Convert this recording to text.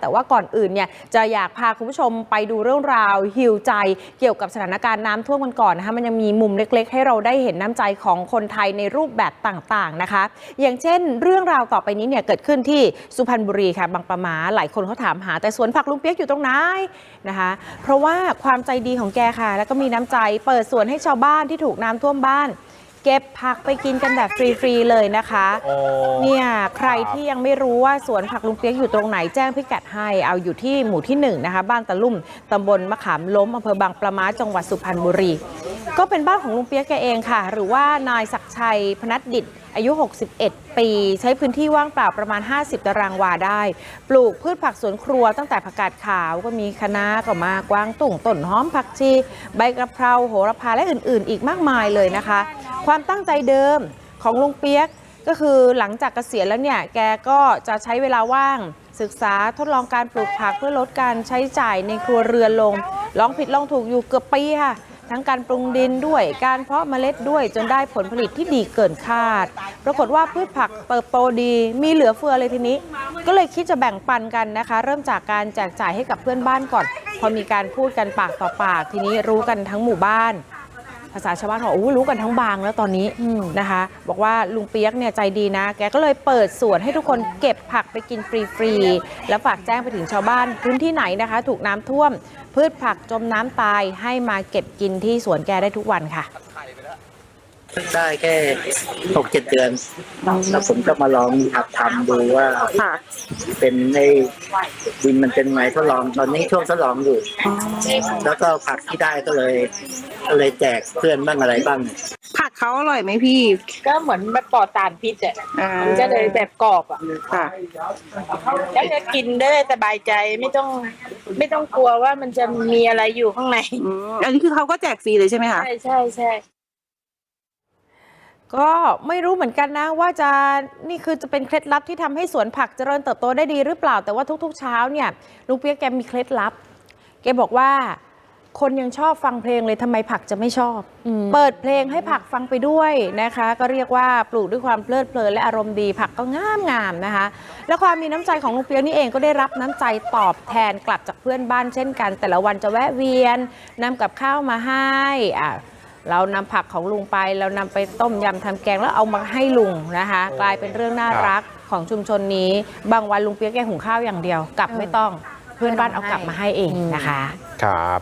แต่ว่าก่อนอื่นเนี่ยจะอยากพาคุณผู้ชมไปดูเรื่องราวฮิวใจเกี่ยวกับสถานการณ์น้ำท่วมกันก่อนนะคะมันยังมีมุมเล็กๆ ให้เราได้เห็นน้ำใจของคนไทยในรูปแบบต่างๆนะคะ อย่างเช่น เรื่องราวต่อไปนี้เนี่ยเกิดขึ้นที่สุพรรณบุรีค่ะบางปะมาหลายคนเขาถามหา แต่สวนผักลุงเปียกอยู่ตรงไหนนะคะ เพราะว่าความใจดีของแกค่ะ แล้วก็มีน้ำใจเปิดสวนให้ชาวบ้านที่ถูกน้ำท่วมบ้าน เก็บผักไปกินกันแบบฟรีๆเลยนะคะโอ้เนี่ยใครที่ยังไม่รู้ว่าสวนผักลุงเปียกอยู่ตรงไหนแจ้งพิกัดให้ เอาอยู่ที่หมู่ที่1นงนะคะ บ้านตะลุ่มตำบลมะขามล้มอำเภอบางปะมาจังหวัดสุพรรณบุรี ก็เป็นบ้านของลุงเปียกแกเองค่ะ หรือว่านายศักดิ์ชัยพนัดดิตอายุ 61 ปี ใช้พื้นที่ว่างเปล่าประมาณ 50 ตารางวาได้ ปลูกพืชผักสวนครัวตั้งแต่ผักกาดขาวก็มีคะน้าก็มากวางตุ่งต้นหอมผักชี ใบกระเพราโหระพาและอื่นๆ อีกมากมายเลยนะคะ ความตั้งใจเดิมของลุงเปียกก็คือหลังจากเกษียณแล้วเนี่ย แกก็จะใช้เวลาว่าง ศึกษาทดลองการปลูกผักเพื่อลดการใช้จ่ายในครัวเรือนลง ลองผิดลองถูกอยู่เกือบปีค่ะ ทั้งการปรุงดินด้วยการเพาะเมล็ดด้วยจนได้ผลผลิตที่ดีเกินคาด ปรากฏว่าพืชผักเติบโตดีมีเหลือเฟือเลยทีนี้ ก็เลยคิดจะแบ่งปันกันนะคะ เริ่มจากการแจกจ่ายให้กับเพื่อนบ้านก่อน พอมีการพูดกันปากต่อปากทีนี้รู้กันทั้งหมู่บ้านาษาชาวบ้านเขาบอกโอ้รู้กันทั้งบางแล้วตอนนี้นะคะ บอกว่าลุงเปียกเนี่ยใจดีนะ แกก็เลยเปิดสวนให้ทุกคนเก็บผักไปกินฟรีๆ แล้วฝากแจ้งไปถึงชาวบ้านพื้นที่ไหนนะคะ ถูกน้ำท่วม พืชผักจมน้ำตายให้มาเก็บกินที่สวนแกได้ทุกวันค่ะ เพิ่งได้แค่หกเจ็ดเดือนแล้วผมก็มาลองหัดทำดูว่าเป็นในดินมันเป็นไงทดลองตอนนี้ช่วงทดลองอยู่ แล้วก็ผักที่ได้ก็เลยก็เลยแจกเพื่อนบ้างอะไรบ้างผักเขาอร่อยไหมพี่ ก็เหมือนมันปลอดสารพิษอะอ่ามันก็เลยแบบกรอบอะค่ะ แล้วจะกินได้สบายใจไม่ต้อง ไม่ต้องกลัวว่ามันจะมีอะไรอยู่ข้างใน อืมอันนี้คือเขาก็แจกฟรีเลยใช่ไหมคะ ใช่ใช่ใช่ ก็ไม่รู้เหมือนกันนะว่าจะนี่คือจะเป็นเคล็ดลับที่ทำให้สวนผักเจริญเติบโตได้ดีหรือเปล่า แต่ว่าทุกๆเช้าเนี่ยลุงเปียกแกมีเคล็ดลับ แกบอกว่า คนยังชอบฟังเพลงเลยทำไมผักจะไม่ชอบ เปิดเพลงให้ผักฟังไปด้วยนะคะ ก็เรียกว่าปลูกด้วยความเพลิดเพลินและอารมณ์ดีผักก็งามงามๆนะคะ และความมีน้ำใจของลุงเปียกนี่เองก็ได้รับน้ำใจตอบแทนกลับจากเพื่อนบ้านเช่นกัน แต่ละวันจะแวะเวียนนำกับข้าวมาให้อะ เรานำผักของลุงไป เรานำไปต้มยำทำแกงแล้วเอามาให้ลุงนะคะ กลายเป็นเรื่องน่ารักของชุมชนนี้ บางวันลุงเปียกแกหุงข้าวอย่างเดียวกลับไม่ต้อง เพื่อนบ้านเอากลับมาให้เองนะคะ ครับ